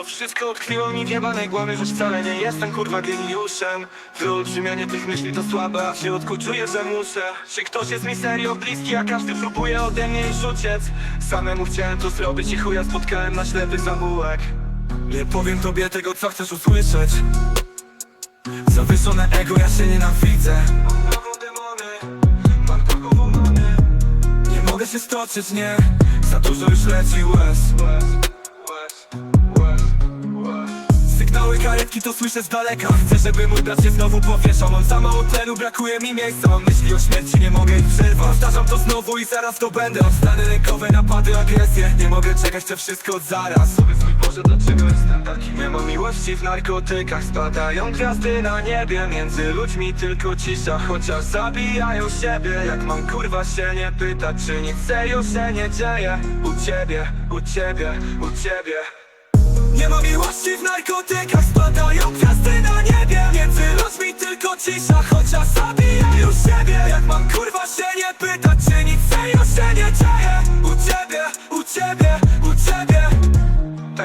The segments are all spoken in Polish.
To wszystko utkwiło mi w jebanej głowie, że wcale nie jestem kurwa geniuszem. Wyolbrzymianie tych myśli to słabe, a w środku czuję, że muszę. Czy ktoś jest mi serio bliski, a każdy próbuje ode mnie już uciec? Samemu chciałem to zrobić i chuja spotkałem na ślepy zaułek Nie powiem tobie tego, co chcesz usłyszeć. Zawyszone ego, ja się nienawidzę. Mam Nie mogę się stoczyć, nie. Za dużo już leci łez Sygnały karetki to słyszę z daleka. Chcę, żeby mój brat się znowu powieszał. Mam za mało tlenu, brakuje mi miejsca. Mam myśli o śmierci, nie mogę ich przerwać. Powtarzam to znowu i zaraz to będę. Mam stany rękowe, napady, agresję. Nie mogę czekać, chcę wszystko zaraz. Powiedz mi Boże, dlaczego jestem taki? Nie ma miłości w narkotykach Spadają gwiazdy na niebie. Między ludźmi tylko cisza Chociaż zabijają siebie. Jak mam kurwa się nie pytać Czy nic serio się nie dzieje. U ciebie, u ciebie, u ciebie nie ma miłości w narkotykach, spadają gwiazdy na niebie. Między ludźmi tylko cisza, chociaż zabijają siebie. Jak mam kurwa się nie pytać, czy nic serio się nie dzieje? U ciebie, u ciebie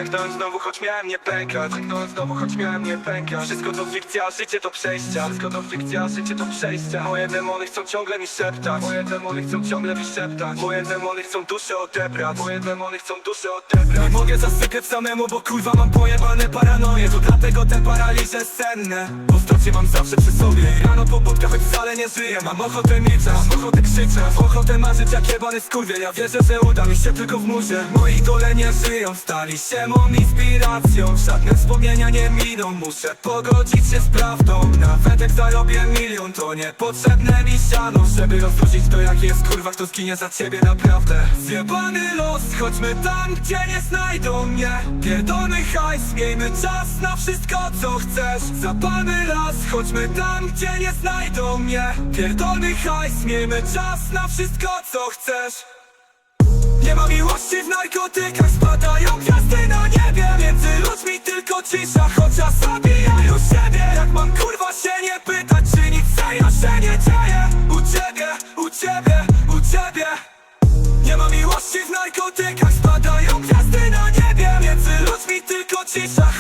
Pęknąłem znowu, choć miałem nie pękać. Znowu, choć miałem nie pękać. Wszystko to fikcja, życie to przejścia. Wszystko to fikcja, życie to przejścia. Moje demony chcą ciągle mi szeptać. Moje demony chcą ciągle mi szeptać. Moje demony chcą duszę odebrać. Moje demony chcą duszę odebrać. Nie mogę zasypiać samemu, bo kurwa mam pojebane paranoje. To dlatego te paraliże senne. Bo stację mam zawsze przy sobie. Rano po budkach, choć wcale nie żyję. Mam ochotę milczeć, mam ochotę krzyczeć. Ochotę marzyć jak jebany skurwiel. Ja wierzę, że uda mi się tylko w murze. Moi idole nie żyją, stali się inspiracją Żadne wspomnienia nie miną. Muszę pogodzić się z prawdą Nawet jak zarobię milion. To niepotrzebne mi siano Żeby rozróżnić to jak jest kurwa Kto zginie za ciebie naprawdę. Zjebany los Chodźmy tam gdzie nie znajdą mnie. Pierdolny hajs Miejmy czas na wszystko co chcesz. Zapalmy las Chodźmy tam gdzie nie znajdą mnie. Pierdolny hajs Miejmy czas na wszystko co chcesz. Nie ma miłości w narkotykach, spadają gwiazdy cisza, chociaż zabijają siebie. Jak mam kurwa się nie pytać, czy nic serio się nie dzieje? U ciebie, u ciebie, u ciebie. Nie ma miłości w narkotykach, spadają gwiazdy na niebie. Między ludźmi tylko cisza